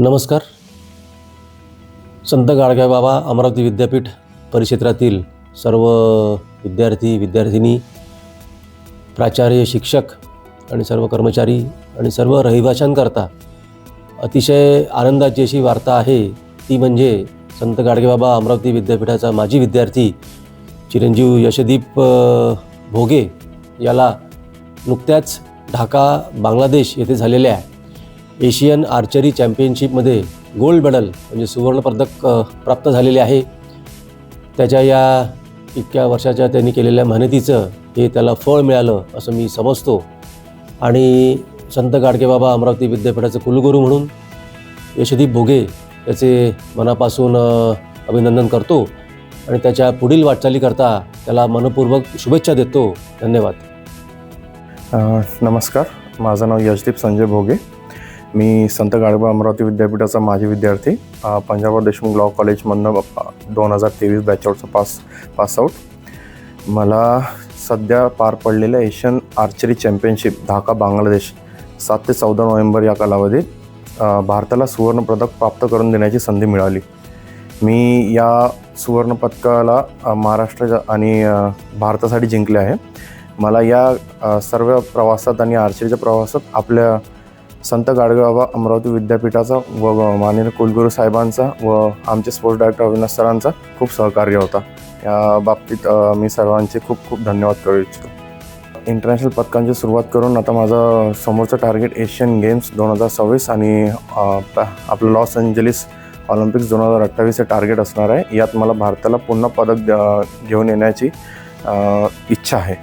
नमस्कार. संत गाडगेबाबा अमरावती विद्यापीठ परिक्षेत्रातील सर्व विद्यार्थी विद्यार्थिनी प्राचार्य शिक्षक आणि सर्व कर्मचारी आणि सर्व रहिवाशांकरता अतिशय आनंदाची अशी वार्ता आहे. ती म्हणजे संत गाडगेबाबा अमरावती विद्यापीठाचा माजी विद्यार्थी चिरंजीव यशदीप भोगे याला नुकत्याच ढाका बांगलादेश येथे झालेल्या एशियन आर्चरी चॅम्पियनशिपमध्ये गोल्ड मेडल म्हणजे सुवर्णपदक प्राप्त झालेले आहे. त्याच्या या इतक्या वर्षाच्या त्यांनी केलेल्या मेहनतीचं हे त्याला फळ मिळालं असं मी समजतो. आणि संत गाडगेबाबा अमरावती विद्यापीठाचे कुलगुरू म्हणून यशदीप भोगे याचे मनापासून अभिनंदन करतो आणि त्याच्या पुढील वाटचालीकरता त्याला मनपूर्वक शुभेच्छा देतो. धन्यवाद. नमस्कार. माझं नाव यशदीप संजय भोगे. मी संत गाडबा अमरावती विद्यापीठाचा माजी विद्यार्थी पंजाबराव देशमुख लॉ कॉलेजमधनं दोन हजार तेवीस बॅचआउटचा पास पासआउट मला सध्या पार पडलेल्या Asian archery championship Dhaka Bangladesh सात ते चौदा नोव्हेंबर या कालावधीत भारताला सुवर्णपदक प्राप्त करून देण्याची संधी मिळाली. मी या सुवर्णपदकाला महाराष्ट्राच्या महाराष्ट्र आणि भारतासाठी जिंकले आहे. मला या सर्व प्रवासात आणि आर्चरीच्या प्रवासात आपल्या संत गाडगेबाबा अमरावती विद्यापीठाचा व माननीय कुलगुरू साहेबांचा व आमचे स्पोर्ट्स डायरेक्टर अविनाश सरांचा खूप सहकार्य होता. या बाबतीत मी सर्वांचे खूप खूप धन्यवाद करू इच्छितो. इंटरनॅशनल पदकांची सुरुवात करून आता माझं समोरचं टार्गेट एशियन गेम्स दोन हजार सव्वीस आणि आपलं लॉस एंजलिस ऑलिम्पिक्स दोन हजार अठ्ठावीस हे टार्गेट असणार आहे. यात मला भारताला पुन्हा पदक घेऊन येण्याची इच्छा आहे.